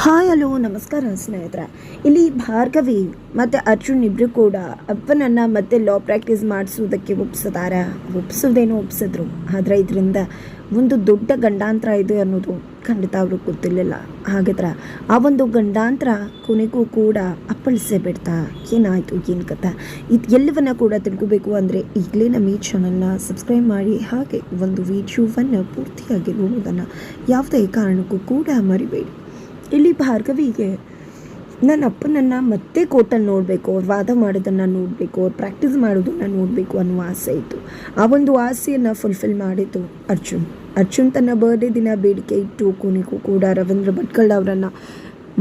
Hi, hello, ನಮಸ್ಕಾರ ಸ್ನೇಹಿತರೆ. ಇಲ್ಲಿ ಭಾರ್ಗವಿ ಮತ್ತು ಅರ್ಜುನ್ ಇಬ್ಬರು ಕೂಡ ಅಪ್ಪನನ್ನು ಮತ್ತೆ ಲಾ ಪ್ರಾಕ್ಟೀಸ್ ಮಾಡಿಸೋದಕ್ಕೆ ಒಪ್ಸಿದಾರ ಒಪ್ಸೋದೇನೋ ಒಪ್ಸಿದ್ರು. ಆದರೆ ಇದರಿಂದ ಒಂದು ದೊಡ್ಡ ಗಂಡಾಂತರ ಇದೆ ಅನ್ನೋದು ಖಂಡಿತ ಅವ್ರಿಗೆ ಗೊತ್ತಿರಲಿಲ್ಲ. ಹಾಗಾದ್ರೆ ಆ ಒಂದು ಗಂಡಾಂತರ ಕೊನೆಗೂ ಕೂಡ ಅಪ್ಪಳಿಸೇ ಬಿಡ್ತಾ, ಏನಾಯಿತು, ಏನು ಕಥೆ ಇದು ಎಲ್ಲವನ್ನ ಕೂಡ ತಿಳ್ಕೋಬೇಕು ಅಂದರೆ ಈಗಲೇ ನಮ್ಮ ಈ ಚಾನಲ್ನ ಸಬ್ಸ್ಕ್ರೈಬ್ ಮಾಡಿ, ಹಾಗೆ ಒಂದು ವಿಡಿಯೋವನ್ನು ಪೂರ್ತಿಯಾಗಿ ನೋಡೋದನ್ನು ಯಾವುದೇ ಕಾರಣಕ್ಕೂ ಕೂಡ ಮರಿಬೇಡಿ. ಇಲ್ಲಿ ಭಾರ್ಗವಿಗೆ ನನ್ನ ಅಪ್ಪನನ್ನು ಮತ್ತೆ ಕೋರ್ಟಲ್ಲಿ ನೋಡಬೇಕು, ಅವ್ರು ವಾದ ಮಾಡೋದನ್ನು ನೋಡಬೇಕು, ಅವ್ರು ಪ್ರಾಕ್ಟೀಸ್ ಮಾಡೋದನ್ನು ನೋಡಬೇಕು ಅನ್ನೋ ಆಸೆ ಇತ್ತು. ಆ ಒಂದು ಆಸೆಯನ್ನು ಫುಲ್ಫಿಲ್ ಮಾಡಿದ್ದು ಅರ್ಜುನ್. ಅರ್ಜುನ್ ತನ್ನ ಬರ್ಡೇ ದಿನ ಬೇಡಿಕೆ ಇಟ್ಟು ಕೊನೆಗೂ ಕೂಡ ರವೀಂದ್ರ ಭಟ್ಕಳ್ ಅವರನ್ನು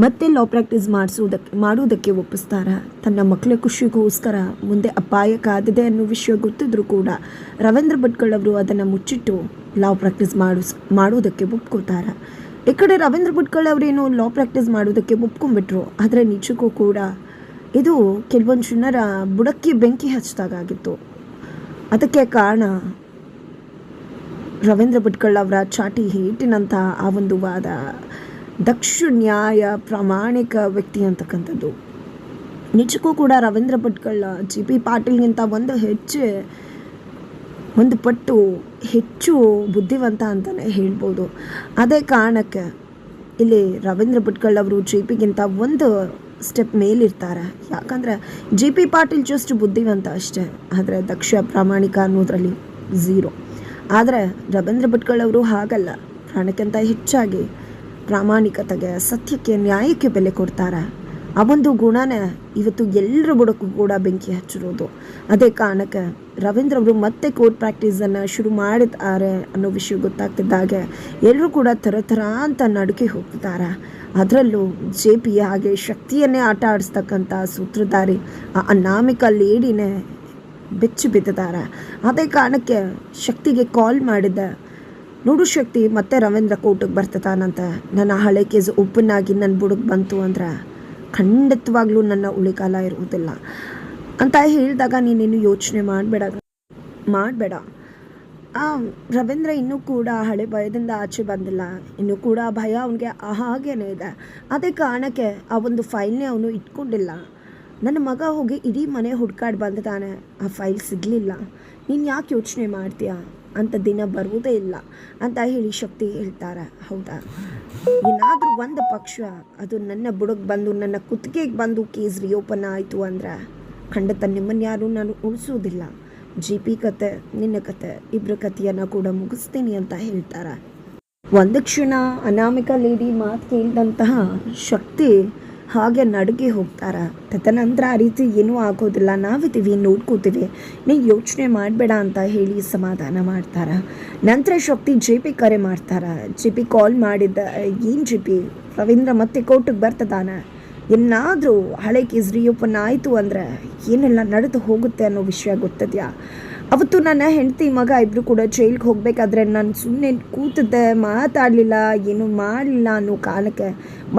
ಮತ್ತೆ ಲಾ ಪ್ರಾಕ್ಟೀಸ್ ಮಾಡಿಸೋದಕ್ಕೆ ಮಾಡೋದಕ್ಕೆ ಒಪ್ಪಿಸ್ತಾರ. ತನ್ನ ಮಕ್ಕಳ ಖುಷಿಗೋಸ್ಕರ ಮುಂದೆ ಅಪಾಯ ಕಾದಿದೆ ಅನ್ನೋ ವಿಷಯ ಗೊತ್ತಿದ್ರು ಕೂಡ ರವೀಂದ್ರ ಭಟ್ಕಳ್ ಅವರು ಅದನ್ನು ಮುಚ್ಚಿಟ್ಟು ಲಾ ಪ್ರಾಕ್ಟೀಸ್ ಮಾಡಿಸ್ ಮಾಡೋದಕ್ಕೆ ಒಪ್ಕೋತಾರ. ಈ ಕಡೆ ರವೀಂದ್ರ ಭಟ್ಕಳ್ ಅವರೇನು ಲಾ ಪ್ರಾಕ್ಟೀಸ್ ಮಾಡೋದಕ್ಕೆ ಒಪ್ಕೊಂಡ್ಬಿಟ್ರು, ಆದರೆ ನಿಜಕ್ಕೂ ಕೂಡ ಇದು ಕೆಲವೊಂದು ಜನರ ಬುಡಕ್ಕೆ ಬೆಂಕಿ ಹಚ್ಚಿದಾಗಿತ್ತು ಅದಕ್ಕೆ ಕಾರಣ ರವೀಂದ್ರ ಭಟ್ಕಳ್ ಅವರ ಚಾಟಿ ಹೇಟಿನಂತಹ ಆ ಒಂದು ವಾದ, ದಕ್ಷ ನ್ಯಾಯ ಪ್ರಾಮಾಣಿಕ ವ್ಯಕ್ತಿ ಅಂತಕ್ಕಂಥದ್ದು. ನಿಜಕ್ಕೂ ಕೂಡ ರವೀಂದ್ರ ಭಟ್ಕಳ್, ಜಿ ಪಿ ಪಾಟೀಲ್ಗಿಂತ ಒಂದು ಹೆಚ್ಚು ಒಂದು ಪಟ್ಟು ಹೆಚ್ಚು ಬುದ್ಧಿವಂತ ಅಂತಲೇ ಹೇಳ್ಬೋದು. ಅದೇ ಕಾರಣಕ್ಕೆ ಇಲ್ಲಿ ರವೀಂದ್ರ ಭಟ್ಕಳ್ ಅವರು ಜಿ ಪಿಗಿಂತ ಒಂದು ಸ್ಟೆಪ್ ಮೇಲಿರ್ತಾರೆ. ಯಾಕಂದರೆ ಜಿ ಪಿ ಪಾಟೀಲ್ ಜಸ್ಟ್ ಬುದ್ಧಿವಂತ ಅಷ್ಟೇ. ಆದರೆ ದಕ್ಷ ಪ್ರಾಮಾಣಿಕ ಅನ್ನೋದ್ರಲ್ಲಿ ಝೀರೋ ಆದರೆ ರವೀಂದ್ರ ಭಟ್ಕಳ್ ಅವರು ಹಾಗಲ್ಲ. ಪ್ರಾಣಕ್ಕಿಂತ ಹೆಚ್ಚಾಗಿ ಪ್ರಾಮಾಣಿಕತೆಗೆ, ಸತ್ಯಕ್ಕೆ, ನ್ಯಾಯಕ್ಕೆ ಬೆಲೆ ಕೊಡ್ತಾರೆ. ಆ ಒಂದು ಗುಣನೇ ಇವತ್ತು ಎಲ್ಲರ ಬುಡಕ್ಕೂ ಕೂಡ ಬೆಂಕಿ ಹಚ್ಚಿರೋದು. ಅದೇ ಕಾರಣಕ್ಕೆ ರವೀಂದ್ರ ಅವರು ಮತ್ತೆ ಕೋರ್ಟ್ ಪ್ರಾಕ್ಟೀಸನ್ನು ಶುರು ಮಾಡಿದ್ದಾರೆ ಅನ್ನೋ ವಿಷಯ ಗೊತ್ತಾಗ್ತಿದ್ದಾಗೆ. ಎಲ್ಲರೂ ಕೂಡ ಥರ ಥರ ಅಂತ ನಡುಕೆ ಹೋಗ್ತಿದ್ದಾರೆ. ಅದರಲ್ಲೂ ಜೆ ಪಿ ಹಾಗೆ ಶಕ್ತಿಯನ್ನೇ ಆಟ ಆಡಿಸ್ತಕ್ಕಂಥ ಸೂತ್ರಧಾರಿ, ಆ ಅನಾಮಿಕ ಲೇಡಿನೇ ಬೆಚ್ಚಿ ಬಿದ್ದಿದ್ದಾರೆ. ಅದೇ ಕಾರಣಕ್ಕೆ ಶಕ್ತಿಗೆ ಕಾಲ್ ಮಾಡಿದ್ದೆ ನೋಡು ಶಕ್ತಿ ಮತ್ತೆ ರವೀಂದ್ರ ಕೋರ್ಟಿಗೆ ಬರ್ತದಾನಂತ ನನ್ನ ಹಳೆ ಕೇಸ್ ಓಪನ್ ಆಗಿ ನನ್ನ ಬುಡಕ್ಕೆ ಬಂತು ಅಂದ್ರೆ ಖಂಡಿತವಾಗ್ಲೂ ನನ್ನ ಉಳಿಕಾಲ ಇರುವುದಿಲ್ಲ. ಅಂತ ಹೇಳಿದಾಗ ನೀನೇನು ಯೋಚನೆ ಮಾಡಬೇಡ ಮಾಡಬೇಡ. ರವೀಂದ್ರ ಇನ್ನೂ ಕೂಡ ಹಳೆ ಭಯದಿಂದ ಆಚೆ ಬಂದಿಲ್ಲ. ಇನ್ನೂ ಕೂಡ ಭಯ ಅವನಿಗೆ ಹಾಗೇನೇ ಇದೆ. ಅದೇ ಕಾರಣಕ್ಕೆ ಆ ಒಂದು ಫೈಲ್ನೇ ಅವನು ಇಟ್ಕೊಂಡಿಲ್ಲ. ನನ್ನ ಮಗ ಹೋಗಿ ಇಡೀ ಮನೆ ಹುಡ್ಕಾಡಿ ಬಂದಿದ್ದಾನೆ ಆ ಫೈಲ್ ಸಿಗಲಿಲ್ಲ. ನೀನು ಯಾಕೆ ಯೋಚನೆ ಮಾಡ್ತೀಯಾ? ಅಂತ ದಿನ ಬರುವುದೇ ಇಲ್ಲ ಅಂತ ಹೇಳಿ ಶಕ್ತಿ ಹೇಳ್ತಾರೆ. ಹೌದಾ? ಏನಾದರೂ ಒಂದು ಪಕ್ಷ, ಅದು ನನ್ನ ಬುಡಕ್ಕೆ ಬಂದು, ನನ್ನ ಕುತ್ತಿಗೆಗೆ ಬಂದು ಕೇಸ್ ರಿಯೋಪನ್ ಆಯಿತು ಅಂದ್ರೆ ಖಂಡಿತ ನಿಮ್ಮನ್ನು ಯಾರು ನಾನು ಉಳಿಸೋದಿಲ್ಲ ಜಿ ಪಿ ಕತೆ, ನಿನ್ನ ಕತೆ ಇಬ್ಬರ ಕಥೆಯನ್ನು ಕೂಡ ಮುಗಿಸ್ತೀನಿ ಅಂತ ಹೇಳ್ತಾರೆ? ಒಂದು ಕ್ಷಣ ಅನಾಮಿಕ ಲೇಡಿ ಮಾತು ಕೇಳಿದಂತಹ ಶಕ್ತಿ ಹಾಗೆ ನಡುಗೆ ಹೋಗ್ತಾರ? ತದನಂತರ ಆ ರೀತಿ ಏನೂ ಆಗೋದಿಲ್ಲ. ನಾವಿದ್ದೀವಿ, ನೋಡ್ಕೋತೀವಿ. ನೀ ಯೋಚನೆ ಮಾಡಬೇಡ ಅಂತ ಹೇಳಿ ಸಮಾಧಾನ ಮಾಡ್ತಾರ? ನಂತರ ಶಕ್ತಿ ಜೆ ಪಿ ಕರೆ ಮಾಡ್ತಾರ? ಜೆ ಪಿ ಕಾಲ್ ಮಾಡಿದ್ದ, ಏನು ಜೆ ಪಿ ರವೀಂದ್ರ ಮತ್ತೆ ಕೋರ್ಟಿಗೆ ಬರ್ತದಾನ ಏನಾದರೂ ಹಳೆ ಕೇಸ್ ಆಯಿತು ಅಂದರೆ ಏನೆಲ್ಲ ನಡೆದು ಹೋಗುತ್ತೆ ಅನ್ನೋ ವಿಷಯ ಗೊತ್ತದ್ಯಾ? ಅವತ್ತು ನನ್ನ ಹೆಂಡತಿ ಮಗ ಇಬ್ಬರು ಕೂಡ ಜೈಲ್ಗೆ ಹೋಗಬೇಕಾದ್ರೆ ನಾನು ಸುಮ್ಮನೆ ಕೂತಿದ್ದೆ, ಮಾತಾಡಲಿಲ್ಲ, ಏನು ಮಾಡಲಿಲ್ಲ ಅನ್ನೋ ಕಾಲಕ್ಕೆ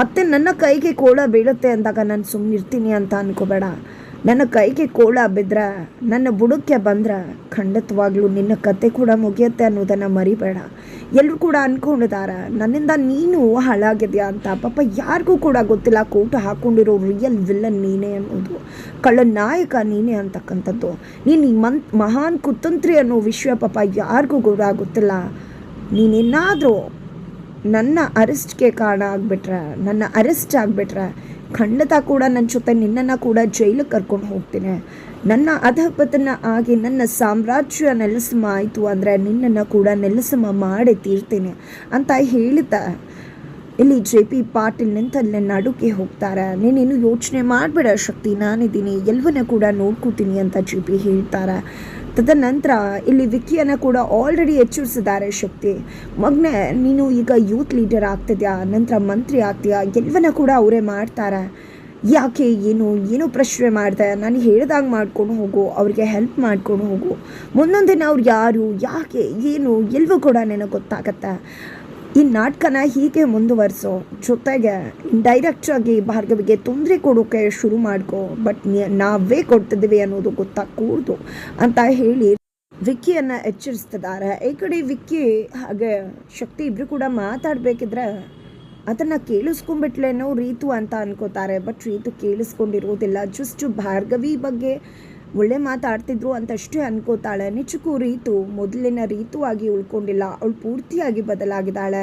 ಮತ್ತೆ ನನ್ನ ಕೈಗೆ ಕೋಳ ಬೀಳುತ್ತೆ ಅಂದಾಗ ನಾನು ಸುಮ್ಮನೆ ಇರ್ತೀನಿ ಅಂತ ಅನ್ಕೋಬೇಡ. ನನ್ನ ಕೈಗೆ ಕೋಳ ಬಿದ್ರ, ನನ್ನ ಬುಡಕ್ಕೆ ಬಂದ್ರ, ಖಂಡಿತವಾಗ್ಲೂ ನಿನ್ನ ಕತೆ ಕೂಡ ಮುಗಿಯುತ್ತೆ ಅನ್ನೋದನ್ನು ಮರಿಬೇಡ. ಎಲ್ಲರೂ ಕೂಡ ಅಂದ್ಕೊಂಡಿದ್ದಾರೆ ನನ್ನಿಂದ ನೀನು ಹಾಳಾಗಿದೆಯಾ ಅಂತ. ಪಾಪ ಯಾರಿಗೂ ಕೂಡ ಗೊತ್ತಿಲ್ಲ ಕೋಟು ಹಾಕೊಂಡಿರೋ ರಿಯಲ್ ವಿಲ್ಲನ್ ನೀನೇ ಅನ್ನೋದು. ಕಳ್ಳ ನಾಯಕ ನೀನೇ ಅಂತಕ್ಕಂಥದ್ದು. ನೀನು ಮನ್, ಮಹಾನ್ ಕುತಂತ್ರಿ ಅನ್ನೋ ವಿಷಯ ಪಾಪ ಯಾರಿಗೂ ಕೂಡ ಗೊತ್ತಿಲ್ಲ. ನೀನೇನಾದರೂ ನನ್ನ ಅರೆಸ್ಟ್ಗೆ ಕಾರಣ ಆಗಿಬಿಟ್ರೆ, ನನ್ನ ಅರೆಸ್ಟ್ ಆಗಿಬಿಟ್ರೆ ಖಂಡಿತ ಕೂಡ ನನ್ನ ಜೊತೆ ನಿನ್ನನ್ನು ಕೂಡ ಜೈಲಿಗೆ ಕರ್ಕೊಂಡು ಹೋಗ್ತೀನಿ. ನನ್ನ ಅಧಪತನ ಆಗಿ ನನ್ನ ಸಾಮ್ರಾಜ್ಯ ನೆಲಸಮ ಆಯಿತು ಅಂದರೆ ನಿನ್ನನ್ನು ಕೂಡ ನೆಲಸಮ ಮಾಡಿ ತೀರ್ತೀನಿ ಅಂತ ಹೇಳಿದ ಇಲ್ಲಿ ಜೆ ಪಿ ಪಾಟೀಲ್ ನಿಂತಲ್ಲೇ ನಡುಕೆ ಹೋಗ್ತಾರೆ. ನೀನೇನು ಯೋಚನೆ ಮಾಡಬೇಡ ಶಕ್ತಿ, ನಾನಿದ್ದೀನಿ. ಎಲ್ಲವನ್ನ ಕೂಡ ನೋಡ್ಕೋತೀನಿ ಅಂತ ಜೆ ಪಿ ಹೇಳ್ತಾರೆ. ತದನಂತರ ಇಲ್ಲಿ ವಿಕಿಯನ್ನು ಕೂಡ ಆಲ್ರೆಡಿ ಎಚ್ಚರಿಸಿದ್ದಾರೆ ಶಕ್ತಿ. ಮಗನೇ, ನೀನು ಈಗ ಯೂತ್ ಲೀಡರ್ ಆಗ್ತಿದ್ಯಾ? ನಂತರ ಮಂತ್ರಿ ಆಗ್ತೀಯಾ? ಎಲ್ಲವನ್ನ ಕೂಡ ಅವರೇ ಮಾಡ್ತಾರೆ. ಯಾಕೆ, ಏನು ಏನು ಪ್ರಶ್ನೆ ಮಾಡಿದೆ? ನಾನು ಹೇಳ್ದಂಗೆ ಮಾಡ್ಕೊಂಡು ಹೋಗು, ಅವ್ರಿಗೆ ಹೆಲ್ಪ್ ಮಾಡ್ಕೊಂಡು ಹೋಗು. ಮುಂದೊಂದು ದಿನ ಅವ್ರು ಯಾರು, ಯಾಕೆ, ಏನು, ಎಲ್ಲವೂ ಕೂಡ ನಿನಗೆ ಗೊತ್ತಾಗತ್ತೆ. ಈ ನಾಟಕನ ಹೀಗೆ ಮುಂದುವರಿಸೋ. ಜೊತೆಗೆ ಡೈರೆಕ್ಟಾಗಿ ಭಾರ್ಗವಿಗೆ ತೊಂದರೆ ಕೊಡೋಕೆ ಶುರು ಮಾಡ್ಕೋ. ಬಟ್ ನಾವೇ ಕೊಡ್ತಿದ್ದೀವಿ ಅನ್ನೋದು ಗೊತ್ತಾಗಕೂಡ್ದು ಅಂತ ಹೇಳಿ ವಿಕ್ಕಿಯನ್ನು ಎಚ್ಚರಿಸ್ತಿದ್ದಾರೆ. ಈ ಕಡೆ ವಿಕ್ಕಿ ಹಾಗೆ ಶಕ್ತಿ ಇಬ್ಬರು ಕೂಡ ಮಾತಾಡಬೇಕಿದ್ರೆ ಅದನ್ನು ಕೇಳಿಸ್ಕೊಂಡ್ಬಿಟ್ಲೇನೋ ರೀತು ಅಂತ ಅನ್ಕೋತಾರೆ. ಬಟ್ ರೀತು ಕೇಳಿಸ್ಕೊಂಡಿರೋದಿಲ್ಲ. ಜಸ್ಟ್ ಭಾರ್ಗವಿ ಬಗ್ಗೆ ಒಳ್ಳೆ ಮಾತಾಡ್ತಿದ್ರು ಅಂತಷ್ಟೇ ಅನ್ಕೋತಾಳೆ. ನಿಜಕ್ಕೂ ರೀತು, ಮೊದಲಿನ ರೀತು ಆಗಿ ಉಳ್ಕೊಂಡಿಲ್ಲ. ಅವಳು ಪೂರ್ತಿಯಾಗಿ ಬದಲಾಗಿದ್ದಾಳೆ.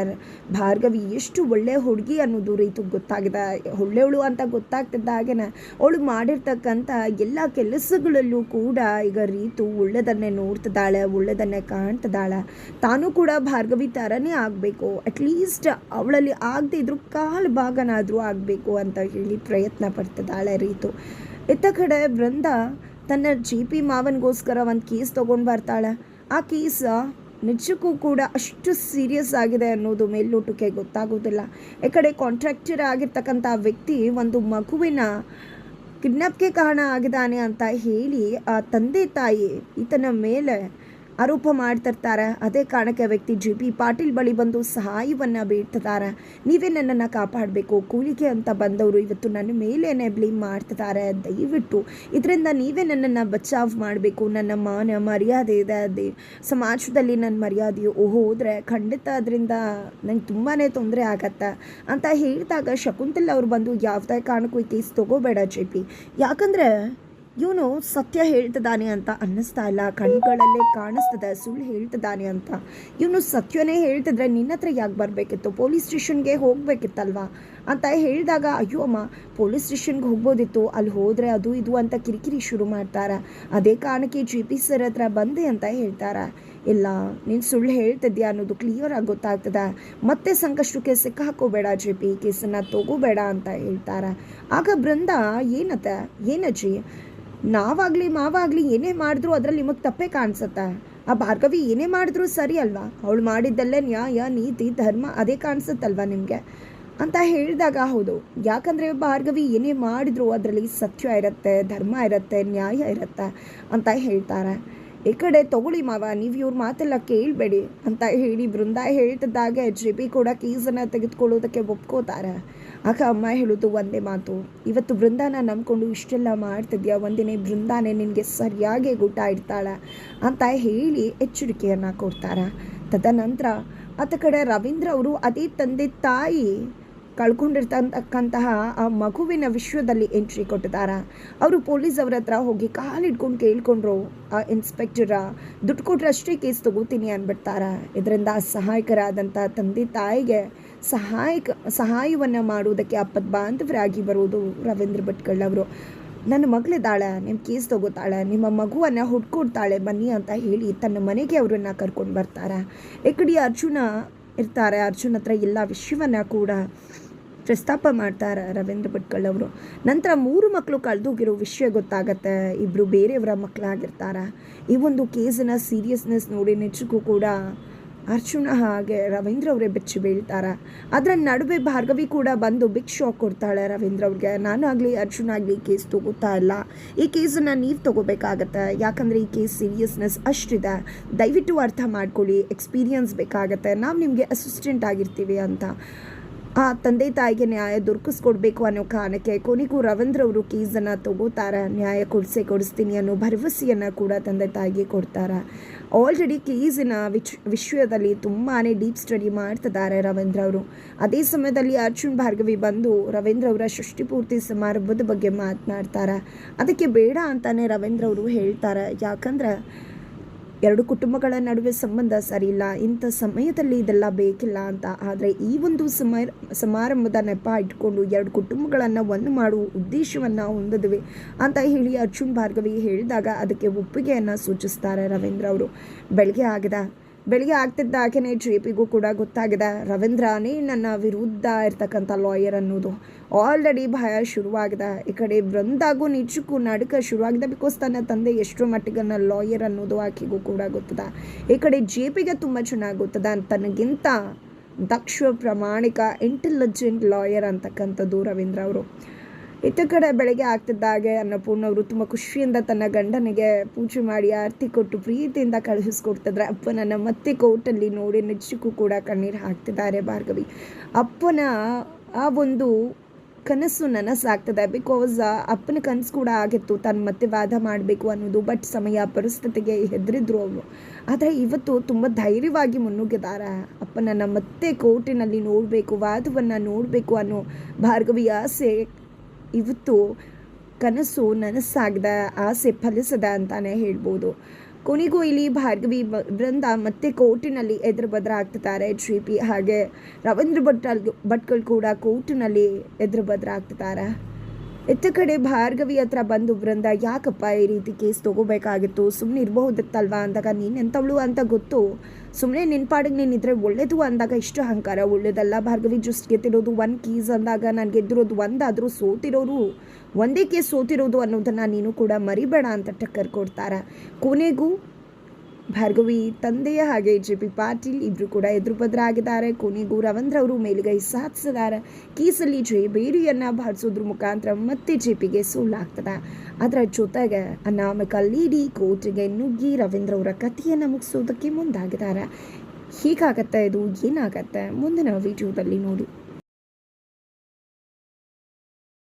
ಭಾರ್ಗವಿ ಎಷ್ಟು ಒಳ್ಳೆ ಹುಡುಗಿ ಅನ್ನೋದು ರೀತು ಗೊತ್ತಾಗಿದೆ. ಒಳ್ಳೆಯವಳು ಅಂತ ಗೊತ್ತಾಗ್ತಿದ್ದ ಹಾಗೇನೆ ಅವಳು ಮಾಡಿರ್ತಕ್ಕಂಥ ಎಲ್ಲ ಕೆಲಸಗಳಲ್ಲೂ ಕೂಡ ಈಗ ರೀತು ಒಳ್ಳೆದನ್ನೇ ನೋಡ್ತಿದ್ದಾಳೆ, ಒಳ್ಳೆದನ್ನೇ ಕಾಣ್ತಿದ್ದಾಳೆ. ತಾನು ಕೂಡ ಭಾರ್ಗವಿ ಥರನೇ ಆಗಬೇಕು. ಅಟ್ಲೀಸ್ಟ್ ಅವಳಲ್ಲಿ ಆಗದೇ ಇದ್ರೂ ಕಾಲು ಭಾಗನಾದರೂ ಆಗಬೇಕು ಅಂತ ಹೇಳಿ ಪ್ರಯತ್ನ ಪಡ್ತಿದ್ದಾಳೆ ರೀತು. ಇತ್ತ ಕಡೆ ಬೃಂದ ತನ್ನ ಜಿ ಪಿ ಮಾವನಿಗೋಸ್ಕರ ಒಂದು ಕೇಸ್ ತೊಗೊಂಡು ಬರ್ತಾಳೆ. ಆ ಕೇಸ ನಿಜಕ್ಕೂ ಕೂಡ ಅಷ್ಟು ಸೀರಿಯಸ್ ಆಗಿದೆ ಅನ್ನೋದು ಮೇಲ್ನೋಟಕ್ಕೆ ಗೊತ್ತಾಗೋದಿಲ್ಲ. ಈ ಕಡೆ ಕಾಂಟ್ರಾಕ್ಟರ್ ಆಗಿರ್ತಕ್ಕಂಥ ವ್ಯಕ್ತಿ ಒಂದು ಮಗುವಿನ ಕಿಡ್ನಾಪ್ಗೆ ಕಾರಣ ಆಗಿದ್ದಾನೆ ಅಂತ ಹೇಳಿ ಆ ತಂದೆ ತಾಯಿ ಈತನ ಮೇಲೆ ಆರೋಪ ಮಾಡ್ತಿರ್ತಾರೆ. ಅದೇ ಕಾರಣಕ್ಕೆ ವ್ಯಕ್ತಿ ಜಿ ಪಿ ಪಾಟೀಲ್ ಬಳಿ ಬಂದು ಸಹಾಯವನ್ನು ಬೇಡ್ತಿದ್ದಾರೆ. ನೀವೇ ನನ್ನನ್ನು ಕಾಪಾಡಬೇಕು, ಕೂಲಿಗೆ ಅಂತ ಬಂದವರು ಇವತ್ತು ನನ್ನ ಮೇಲೇನೆ ಬ್ಲೇಮ್ ಮಾಡ್ತಿದ್ದಾರೆ. ದಯವಿಟ್ಟು ಇದರಿಂದ ನೀವೇ ನನ್ನನ್ನು ಬಚಾವ್ ಮಾಡಬೇಕು. ನನ್ನ ಮಾನ ಮರ್ಯಾದೆ ಇದೆ. ಸಮಾಜದಲ್ಲಿ ನನ್ನ ಮರ್ಯಾದೆಯು ಹೋದರೆ ಖಂಡಿತ ಅದರಿಂದ ನಂಗೆ ತುಂಬಾ ತೊಂದರೆ ಆಗತ್ತೆ. ಅಂತ ಹೇಳಿದಾಗ ಶಕುಂತಲ್ ಅವ್ರು ಬಂದು ಯಾವುದೇ ಕಾರಣಕ್ಕೂ ಈ ಕೇಸ್ ತಗೋಬೇಡ ಜೆ ಪಿ. ಯಾಕಂದರೆ ಇವನು ಸತ್ಯ ಹೇಳ್ತಿದ್ದಾನೆ ಅಂತ ಅನ್ನಿಸ್ತಾ ಇಲ್ಲ, ಕಣ್ಗಳಲ್ಲೇ ಕಾಣಿಸ್ತದೆ, ಸುಳ್ಳು ಹೇಳ್ತಿದ್ದಾನೆ ಅಂತ. ಇವನು ಸತ್ಯನೇ ಹೇಳ್ತಿದ್ರೆ ನಿನ್ನ ಹತ್ರ ಯಾಕೆ ಬರಬೇಕಿತ್ತು? ಪೊಲೀಸ್ ಸ್ಟೇಷನ್ಗೆ ಹೋಗಬೇಕಿತ್ತಲ್ವಾ? ಅಂತ ಹೇಳಿದಾಗ, ಅಯ್ಯೋ ಅಮ್ಮ, ಪೊಲೀಸ್ ಸ್ಟೇಷನ್ಗೆ ಹೋಗ್ಬೋದಿತ್ತು, ಅಲ್ಲಿ ಹೋದರೆ ಅದು ಇದು ಅಂತ ಕಿರಿಕಿರಿ ಶುರು ಮಾಡ್ತಾರೆ. ಅದೇ ಕಾರಣಕ್ಕೆ ಜಿ ಪಿ ಸರ್ ಹತ್ರ ಬಂದೆ ಅಂತ ಹೇಳ್ತಾರೆ. ಇಲ್ಲ, ನೀನು ಸುಳ್ಳು ಹೇಳ್ತಿದ್ಯಾ ಅನ್ನೋದು ಕ್ಲಿಯರ್ ಆಗಿ ಗೊತ್ತಾಗ್ತದೆ. ಮತ್ತೆ ಸಂಕಷ್ಟಕ್ಕೆ ಸಿಕ್ಕಾಕೋಬೇಡ ಜಿ ಪಿ, ಕೇಸನ್ನು ತಗೋಬೇಡ ಅಂತ ಹೇಳ್ತಾರೆ. ಆಗ ಬೃಂದ, ಏನತ್ತೆ, ಏನಜ್ಜಿ? ನಾವಾಗಲಿ, ಮಾವಾಗಲಿ ಏನೇ ಮಾಡಿದ್ರು ಅದರಲ್ಲಿ ನಿಮಗೆ ತಪ್ಪೇ ಕಾಣಿಸುತ್ತೆ. ಆ ಭಾರ್ಗವಿ ಏನೇ ಮಾಡಿದ್ರು ಸರಿ ಅಲ್ವಾ? ಅವಳು ಮಾಡಿದ್ದಲ್ಲೇ ನ್ಯಾಯ, ನೀತಿ, ಧರ್ಮ ಅದೇ ಕಾಣಿಸುತ್ತಲ್ವಾ ನಿಮಗೆ? ಅಂತ ಹೇಳಿದಾಗ ಹೌದು. ಯಾಕಂದರೆ ಭಾರ್ಗವಿ ಏನೇ ಮಾಡಿದ್ರು ಅದರಲ್ಲಿ ಸತ್ಯ ಇರುತ್ತೆ, ಧರ್ಮ ಇರುತ್ತೆ, ನ್ಯಾಯ ಇರುತ್ತೆ ಅಂತ ಹೇಳ್ತಾರೆ. ಈ ಕಡೆ ತಗೊಳ್ಳಿ ಮಾವ, ನೀವು ಇವ್ರ ಮಾತೆಲ್ಲ ಕೇಳಬೇಡಿ ಅಂತ ಹೇಳಿ ಬೃಂದ ಹೇಳ್ತಿದ್ದಾಗೆ. ಜೆ ಪಿ ಕೂಡ ಕೀಸನ್ನು ತೆಗೆದುಕೊಳ್ಳೋದಕ್ಕೆ ಒಪ್ಕೋತಾರೆ. ಆಗ ಅಮ್ಮ ಹೇಳೋದು ಒಂದೇ ಮಾತು, ಇವತ್ತು ಬೃಂದಾನ ನಂಬ್ಕೊಂಡು ಇಷ್ಟೆಲ್ಲ ಮಾಡ್ತಿದ್ಯಾ? ಒಂದಿನೇ ಬೃಂದಾನೆ ನಿನಗೆ ಸರಿಯಾಗಿ ಊಟ ಇಡ್ತಾಳೆ ಅಂತ ಹೇಳಿ ಎಚ್ಚರಿಕೆಯನ್ನು ಕೊಡ್ತಾರೆ. ತದನಂತರ ಆತ ಕಡೆ ರವೀಂದ್ರ ಅವರು ಅದೇ ತಂದೆ ತಾಯಿ ಕಳ್ಕೊಂಡಿರ್ತಕ್ಕಂತಹ ಆ ಮಗುವಿನ ವಿಶ್ವದಲ್ಲಿ ಎಂಟ್ರಿ ಕೊಟ್ಟಿದ್ದಾರೆ. ಅವರು ಪೊಲೀಸ್ ಅವ್ರ ಹತ್ರ ಹೋಗಿ ಕಾಲಿಡ್ಕೊಂಡು ಕೇಳ್ಕೊಂಡ್ರು, ಆ ಇನ್ಸ್ಪೆಕ್ಟರ ದುಡ್ಡು ಕೊಟ್ಟರೆ ಅಷ್ಟೇ ಕೇಸ್ ತಗೋತೀನಿ ಅಂದ್ಬಿಡ್ತಾರೆ. ಇದರಿಂದ ಸಹಾಯಕರಾದಂಥ ತಂದೆ ತಾಯಿಗೆ ಸಹಾಯಕ, ಸಹಾಯವನ್ನು ಮಾಡುವುದಕ್ಕೆ ಅಪ್ಪದ ಬಾಂಧವರಾಗಿ ಬರೋದು ರವೀಂದ್ರ ಭಟ್ಕಳ್ ಅವರು. ನನ್ನ ಮಗಳಿದ್ದಾಳೆ ನಿಮ್ಮ ಕೇಸ್ ತಗೋತಾಳೆ, ನಿಮ್ಮ ಮಗುವನ್ನು ಹುಡ್ಕೊಡ್ತಾಳೆ, ಬನ್ನಿ ಅಂತ ಹೇಳಿ ತನ್ನ ಮನೆಗೆ ಅವರನ್ನು ಕರ್ಕೊಂಡು ಬರ್ತಾರೆ. ಈ ಅರ್ಜುನ ಇರ್ತಾರೆ, ಅರ್ಜುನ ಹತ್ರ ಎಲ್ಲ ವಿಷಯವನ್ನು ಕೂಡ ಪ್ರಸ್ತಾಪ ಮಾಡ್ತಾರೆ ರವೀಂದ್ರ ಭಟ್ಕಳ್ ಅವರು. ನಂತರ ಮೂರು ಮಕ್ಕಳು ಕಳೆದೋಗಿರೋ ವಿಷಯ ಗೊತ್ತಾಗತ್ತೆ. ಇಬ್ಬರು ಬೇರೆಯವರ ಮಕ್ಕಳಾಗಿರ್ತಾರೆ ಈ ಒಂದು ಕೇಸಿನ ಸೀರಿಯಸ್ನೆಸ್ ನೋಡಿ ನೆಚ್ಚಿಗೂ ಕೂಡ ಅರ್ಜುನ ಹಾಗೆ ರವೀಂದ್ರ ಅವರೇ ಬೆಚ್ಚಿ ಬೀಳ್ತಾರೆ. ಅದರ ನಡುವೆ ಭಾರ್ಗವಿ ಕೂಡ ಬಂದು ಬಿಗ್ ಶಾಕ್ ಕೊಡ್ತಾಳೆ ರವೀಂದ್ರ ಅವ್ರಿಗೆ. ನಾನು ಆಗಲಿ, ಅರ್ಜುನ ಆಗಲಿ ಕೇಸ್ ತಗೋತಾ ಇಲ್ಲ. ಈ ಕೇಸನ್ನು ನೀವು ತಗೋಬೇಕಾಗತ್ತೆ. ಯಾಕಂದರೆ ಈ ಕೇಸ್ ಸೀರಿಯಸ್ನೆಸ್ ಅಷ್ಟಿದೆ. ದಯವಿಟ್ಟು ಅರ್ಥ ಮಾಡ್ಕೊಳ್ಳಿ ಎಕ್ಸ್ಪೀರಿಯನ್ಸ್ ಬೇಕಾಗತ್ತೆ. ನಾವು ನಿಮಗೆ ಅಸಿಸ್ಟೆಂಟ್ ಆಗಿರ್ತೀವಿ ಅಂತ. ಆ ತಂದೆ ತಾಯಿಗೆ ನ್ಯಾಯ ದೊರಕಿಸ್ಕೊಡ್ಬೇಕು ಅನ್ನೋ ಕಾರಣಕ್ಕೆ ಕೊನೆಗೂ ರವೀಂದ್ರ ಅವರು ಕೇಸನ್ನು ತಗೋತಾರೆ. ನ್ಯಾಯ ಕೊಡಿಸೇ ಕೊಡಿಸ್ತೀನಿ ಅನ್ನೋ ಭರವಸೆಯನ್ನು ಕೂಡ ತಂದೆ ತಾಯಿಗೆ ಕೊಡ್ತಾರೆ. ಆಲ್ರೆಡಿ ಕೇಸಿನ ವಿಚ್, ವಿಷಯದಲ್ಲಿ ತುಂಬಾ ಡೀಪ್ ಸ್ಟಡಿ ಮಾಡ್ತಿದ್ದಾರೆ ರವೀಂದ್ರ ಅವರು. ಅದೇ ಸಮಯದಲ್ಲಿ ಅರ್ಜುನ್ ಭಾರ್ಗವಿ ಬಂದು ರವೀಂದ್ರ ಅವರ ಸೃಷ್ಟಿಪೂರ್ತಿ ಸಮಾರಂಭದ ಬಗ್ಗೆ ಮಾತನಾಡ್ತಾರೆ. ಅದಕ್ಕೆ ಬೇಡ ಅಂತಾನೆ ರವೀಂದ್ರ ಅವರು ಹೇಳ್ತಾರೆ. ಯಾಕಂದ್ರೆ ಎರಡು ಕುಟುಂಬಗಳ ನಡುವೆ ಸಂಬಂಧ ಸರಿಯಿಲ್ಲ. ಇಂಥ ಸಮಯದಲ್ಲಿ ಇದೆಲ್ಲ ಬೇಕಿಲ್ಲ ಅಂತ. ಆದರೆ ಈ ಒಂದು ಸಮಾರ ಸಮಾರಂಭದ ನೆಪ ಇಟ್ಕೊಂಡು ಎರಡು ಕುಟುಂಬಗಳನ್ನು ಒಂದು ಮಾಡುವ ಉದ್ದೇಶವನ್ನು ಹೊಂದಿದ್ವಿ ಅಂತ ಹೇಳಿ ಅರ್ಜುನ್ ಭಾರ್ಗವಿ ಹೇಳಿದಾಗ ಅದಕ್ಕೆ ಒಪ್ಪಿಗೆಯನ್ನು ಸೂಚಿಸ್ತಾರೆ ರವೀಂದ್ರ ಅವರು. ಬೆಳಗ್ಗೆ ಆಗದ ಬೆಳಿಗ್ಗೆ ಆಗ್ತಿದ್ದ ಆಕೆನೇ ಜೆ ಪಿಗೂ ಕೂಡ ಗೊತ್ತಾಗಿದೆ. ರವೀಂದ್ರನೇ ನನ್ನ ವಿರುದ್ಧ ಇರ್ತಕ್ಕಂಥ ಲಾಯರ್ ಅನ್ನೋದು ಆಲ್ರೆಡಿ ಭಯ ಶುರುವಾಗಿದೆ. ಈ ಕಡೆ ಬೃಂದಾಗೂ ನಿಜಕ್ಕೂ ನಡುಕ ಶುರುವಾಗಿದೆ ಬಿಕಾಸ್ ತನ್ನ ತಂದೆ ಎಷ್ಟರ ಮಟ್ಟಿಗೆ ನನ್ನ ಲಾಯರ್ ಅನ್ನೋದು ಆಕೆಗೂ ಕೂಡ ಗೊತ್ತದ. ಈ ಕಡೆ ಜೆ ಪಿಗೆ ತುಂಬ ಚೆನ್ನಾಗಿ ಗೊತ್ತದ. ತನಗಿಂತ ದಕ್ಷ, ಪ್ರಾಮಾಣಿಕ ಇಂಟೆಲಿಜೆಂಟ್ ಲಾಯರ್ ಅಂತಕ್ಕಂಥದ್ದು ರವೀಂದ್ರ ಅವರು. ಇತ್ತ ಕಡೆ ಬೆಳಗ್ಗೆ ಆಗ್ತಿದ್ದಾಗೆ ಅನ್ನಪೂರ್ಣ ಅವರು ತುಂಬ ಖುಷಿಯಿಂದ ತನ್ನ ಗಂಡನಿಗೆ ಪೂಜೆ ಮಾಡಿ ಆರತಿ ಕೊಟ್ಟು ಪ್ರೀತಿಯಿಂದ ಕಳುಹಿಸ್ಕೊಡ್ತಿದ್ರೆ. ಅಪ್ಪನನ್ನು ಮತ್ತೆ ಕೋರ್ಟಲ್ಲಿ ನೋಡಿ ನಿಜಕ್ಕೂ ಕೂಡ ಕಣ್ಣೀರು ಹಾಕ್ತಿದ್ದಾರೆ ಭಾರ್ಗವಿ. ಅಪ್ಪನ ಆ ಒಂದು ಕನಸು ನನಸಾಗ್ತದೆ. ಬಿಕಾಸ್ ಅಪ್ಪನ ಕನಸು ಕೂಡ ಆಗಿತ್ತು. ತಾನು ಮತ್ತೆ ವಾದ ಮಾಡಬೇಕು ಅನ್ನೋದು ಬಟ್ ಸಮಯ, ಪರಿಸ್ಥಿತಿಗೆ ಹೆದರಿದ್ರು ಅವರು ಆದರೆ ಇವತ್ತು ತುಂಬ ಧೈರ್ಯವಾಗಿ ಮುನ್ನುಗ್ಗಿದ್ದಾರೆ. ಅಪ್ಪನನ್ನು ಮತ್ತೆ ಕೋರ್ಟಿನಲ್ಲಿ ನೋಡಬೇಕು, ವಾದವನ್ನು ನೋಡಬೇಕು ಅನ್ನೋ ಭಾರ್ಗವಿ ಆಸೆ ಇವತ್ತು ಕನಸು ನನಸಾಗದ, ಆಸೆ ಫಲಿಸದ ಅಂತಾನೆ ಹೇಳ್ಬೋದು. ಕೊನೆಗೂ ಇಲ್ಲಿ ಭಾರ್ಗವಿ ಬೃಂದ ಮತ್ತೆ ಕೋರ್ಟಿನಲ್ಲಿ ಎದುರು ಬದ್ರ ಆಗ್ತಿದ್ದಾರೆ ಜಿ ಪಿ. ಹಾಗೆ ರವೀಂದ್ರ ಭಟ್ ಭಟ್ಗಳು ಕೂಡ ಕೋರ್ಟಿನಲ್ಲಿ ಎದುರು ಬದ್ರ ಆಗ್ತಿದ್ದಾರೆ ಇತ್ತ ಕಡೆ ಭಾರ್ಗವಿ ಹತ್ರ ಬಂದು ಬೃಂದ ಯಾಕಪ್ಪ ಈ ರೀತಿ ಕೇಸ್ ತಗೋಬೇಕಾಗಿತ್ತು? ಸುಮ್ಮನೆ ಇರಬಹುದಿತ್ತಲ್ವಾ? ಅಂದಾಗ, ನೀನು ಎಂಥವಳು ಅಂತ ಗೊತ್ತು. ಸುಮ್ಮನೆ ನಿನ್ನ ಪಾಡಿಗೆ ನೀನು ಇದ್ರೆ ಒಳ್ಳೇದು ಅಂದಾಗ ಇಷ್ಟು ಅಹಂಕಾರ. ಒಳ್ಳೇದಲ್ಲ ಭಾರ್ಗವಿ, ಜಸ್ಟ್ ಗೆದ್ದಿರೋದು ಒನ್ ಕೀಸ್ ಅಂದಾಗ ನಾನು ಗೆದ್ದಿರೋದು ಒಂದಾದರೂ ಸೋತಿರೋರು. ಒಂದೇ ಕೇಸ್ ಸೋತಿರೋದು ಅನ್ನೋದನ್ನು ನೀನು ಕೂಡ ಮರಿಬೇಡ ಅಂತ ಟಕ್ಕರ್ ಕೊಡ್ತಾರೆ. ಕೊನೆಗೂ ಭಾರ್ಗವಿ ತಂದೆಯ ಹಾಗೆ ಜೆ ಪಿ ಪಾಟೀಲ್ ಇಬ್ಬರು ಕೂಡ ಎದುರು ಆಗಿದ್ದಾರೆ ಕೊನೆಗೂ ರವೀಂದ್ರ ಅವರು ಮೇಲುಗೈ ಸಾಧಿಸಿದ್ದಾರೆ. ಕೇಸಲ್ಲಿ ಜೆ ಬೇರಿಯನ್ನು ಬಾರಿಸೋದ್ರ ಮುಖಾಂತರ ಮತ್ತೆ ಜೆ ಪಿಗೆ ಸೋಲಾಗ್ತದೆ. ಅದರ ಜೊತೆಗೆ ಅನಾಮಿಕ ಲೀಡಿ ಕೋರ್ಟ್ಗೆ ನುಗ್ಗಿ ರವೀಂದ್ರ ಅವರ ಕಥೆಯನ್ನು ಮುಗಿಸೋದಕ್ಕೆ ಮುಂದಾಗಿದ್ದಾರೆ. ಹೀಗಾಗತ್ತೆ ಇದು ಏನಾಗತ್ತೆ? ಮುಂದಿನ ವಿಡಿಯೋದಲ್ಲಿ ನೋಡಿ.